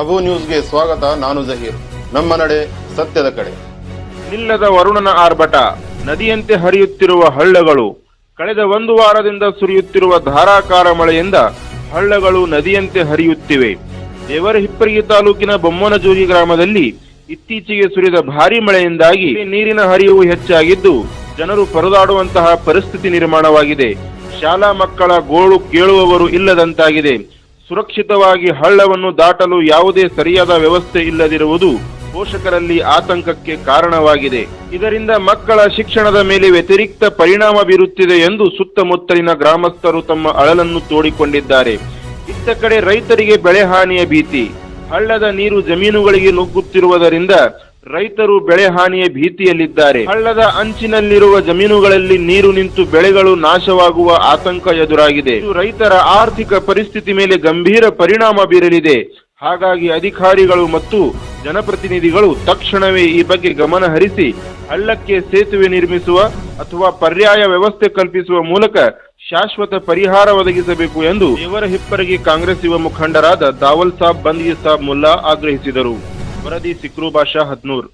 ಅಬು ನ್ಯೂಸ್ಗೆ ಸ್ವಾಗತ, ನಾನು ಜಹೀರ್. ನಮ್ಮ ನಡೆ ಸತ್ಯದ ಕಡೆ. ನಿಲ್ಲದ ವರುಣನ ಆರ್ಭಟ, ನದಿಯಂತೆ ಹರಿಯುತ್ತಿರುವ ಹಳ್ಳಗಳು, ಕಳೆದ ಒಂದು ವಾರದಿಂದ ಸುರಿಯುತ್ತಿರುವ ಧಾರಾಕಾರ ಮಳೆಯಿಂದ ಹಳ್ಳಗಳು ನದಿಯಂತೆ ಹರಿಯುತ್ತಿವೆ. ದೇವರಹಿಪ್ಪರಗಿ ತಾಲೂಕಿನ ಬೊಮ್ಮನಜೋಗಿ ಗ್ರಾಮದಲ್ಲಿ ಇತ್ತೀಚೆಗೆ ಸುರಿದ ಭಾರಿ ಮಳೆಯಿಂದಾಗಿ ನೀರಿನ ಹರಿವು ಹೆಚ್ಚಾಗಿದ್ದು, ಜನರು ಪರದಾಡುವಂತಹ ಪರಿಸ್ಥಿತಿ ನಿರ್ಮಾಣವಾಗಿದೆ. ಶಾಲಾ ಮಕ್ಕಳ ಗೋಳು ಕೇಳುವವರು ಇಲ್ಲದಂತಾಗಿದೆ. ಸುರಕ್ಷಿತವಾಗಿ ಹಳ್ಳವನ್ನು ದಾಟಲು ಯಾವುದೇ ಸರಿಯಾದ ವ್ಯವಸ್ಥೆ ಇಲ್ಲದಿರುವುದು ಪೋಷಕರಲ್ಲಿ ಆತಂಕಕ್ಕೆ ಕಾರಣವಾಗಿದೆ. ಇದರಿಂದ ಮಕ್ಕಳ ಶಿಕ್ಷಣದ ಮೇಲೆ ವ್ಯತಿರಿಕ್ತ ಪರಿಣಾಮ ಬೀರುತ್ತಿದೆ ಎಂದು ಸುತ್ತಮುತ್ತಲಿನ ಗ್ರಾಮಸ್ಥರು ತಮ್ಮ ಅಳಲನ್ನು ತೋಡಿಕೊಂಡಿದ್ದಾರೆ. ಇತ್ತ ಕಡೆ ರೈತರಿಗೆ ಬೆಳೆ ಹಾನಿಯ ಭೀತಿ. ಹಳ್ಳದ ನೀರು ಜಮೀನುಗಳಿಗೆ ನುಗ್ಗುತ್ತಿರುವುದರಿಂದ ರೈತರು ಬೆಳೆ ಹಾನಿಯ ಭೀತಿಯಲ್ಲಿದ್ದಾರೆ. ಹಳ್ಳದ ಅಂಚಿನಲ್ಲಿರುವ ಜಮೀನುಗಳಲ್ಲಿ ನೀರು ನಿಂತು ಬೆಳೆಗಳು ನಾಶವಾಗುವ ಆತಂಕ ಎದುರಾಗಿದೆ. ಇದು ರೈತರ ಆರ್ಥಿಕ ಪರಿಸ್ಥಿತಿ ಮೇಲೆ ಗಂಭೀರ ಪರಿಣಾಮ ಬೀರಲಿದೆ. ಹಾಗಾಗಿ ಅಧಿಕಾರಿಗಳು ಮತ್ತು ಜನಪ್ರತಿನಿಧಿಗಳು ತಕ್ಷಣವೇ ಈ ಬಗ್ಗೆ ಗಮನ ಹರಿಸಿ ಹಳ್ಳಕ್ಕೆ ಸೇತುವೆ ನಿರ್ಮಿಸುವ ಅಥವಾ ಪರ್ಯಾಯ ವ್ಯವಸ್ಥೆ ಕಲ್ಪಿಸುವ ಮೂಲಕ ಶಾಶ್ವತ ಪರಿಹಾರ ಒದಗಿಸಬೇಕು ಎಂದು ಇವರ ಹಿಪ್ಪರಗಿ ಕಾಂಗ್ರೆಸ್ ಯುವ ಮುಖಂಡರಾದ ದಾವಲ್ ಸಾಬ್ ಬಂದ್ಗಿ ಸಾಬ್ ಮುಲ್ಲಾ ಆಗ್ರಹಿಸಿದರು. ವರದಿ ಸಿಕ್ರು ಭಾಷಾ ಹದ್ನೂರ್.